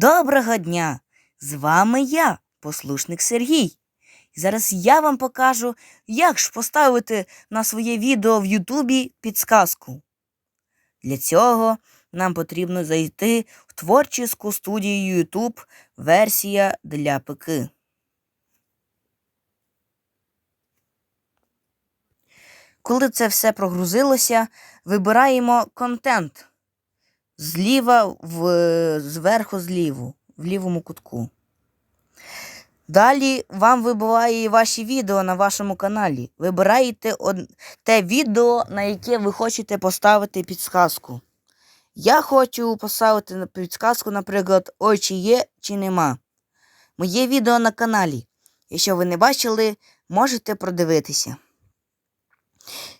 Доброго дня! З вами я, послушник Сергій. Зараз я вам покажу, як ж поставити на своє відео в Ютубі підсказку. Для цього нам потрібно зайти в творчіську студію YouTube версія для ПК. Коли це все прогрузилося, вибираємо контент зліва в, зверху зліву, в лівому кутку. Далі вам вибиває ваші відео на вашому каналі. Вибираєте те відео, на яке ви хочете поставити підсказку. Я хочу поставити підсказку, наприклад, ой, чи є, чи нема. Моє відео на каналі. Якщо ви не бачили, можете продивитися.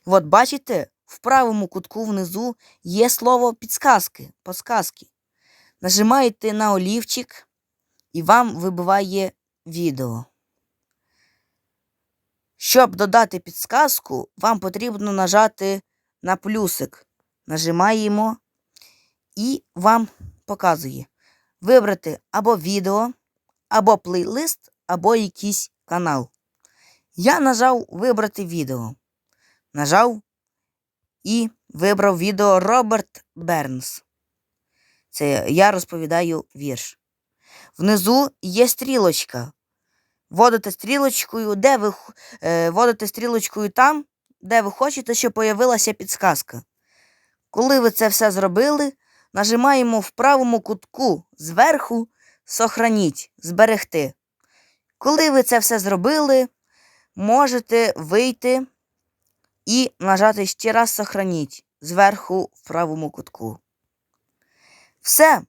От бачите, в правому кутку внизу є слово підсказки, подсказки. Нажимаєте на олівчик і вам вибиває відео. Щоб додати підсказку, вам потрібно нажати на плюсик. Нажимаємо і вам показує вибрати або відео, або плейлист, або якийсь канал. Я нажав вибрати відео. Нажав і вибрав відео Роберт Бернс. Це я розповідаю вірш. Внизу є стрілочка. Вводите стрілочкою, де ви е, вводите стрілочкою там, де ви хочете, щоб появилася підсказка. Коли ви це все зробили, нажимаємо в правому кутку зверху Сохраніть, зберегти. Коли ви це все зробили, можете вийти і нажати ще раз Сохраніть зверху в правому кутку. Все.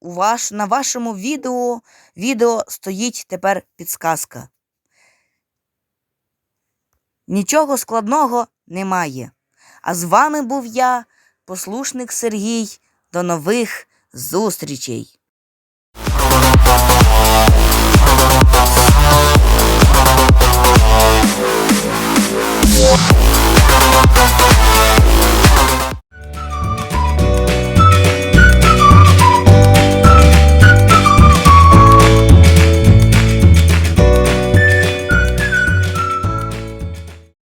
У ваш, на вашому відео, відео стоїть тепер підсказка. Нічого складного немає. А з вами був я, послушник Сергій. До нових зустрічей! Yeah.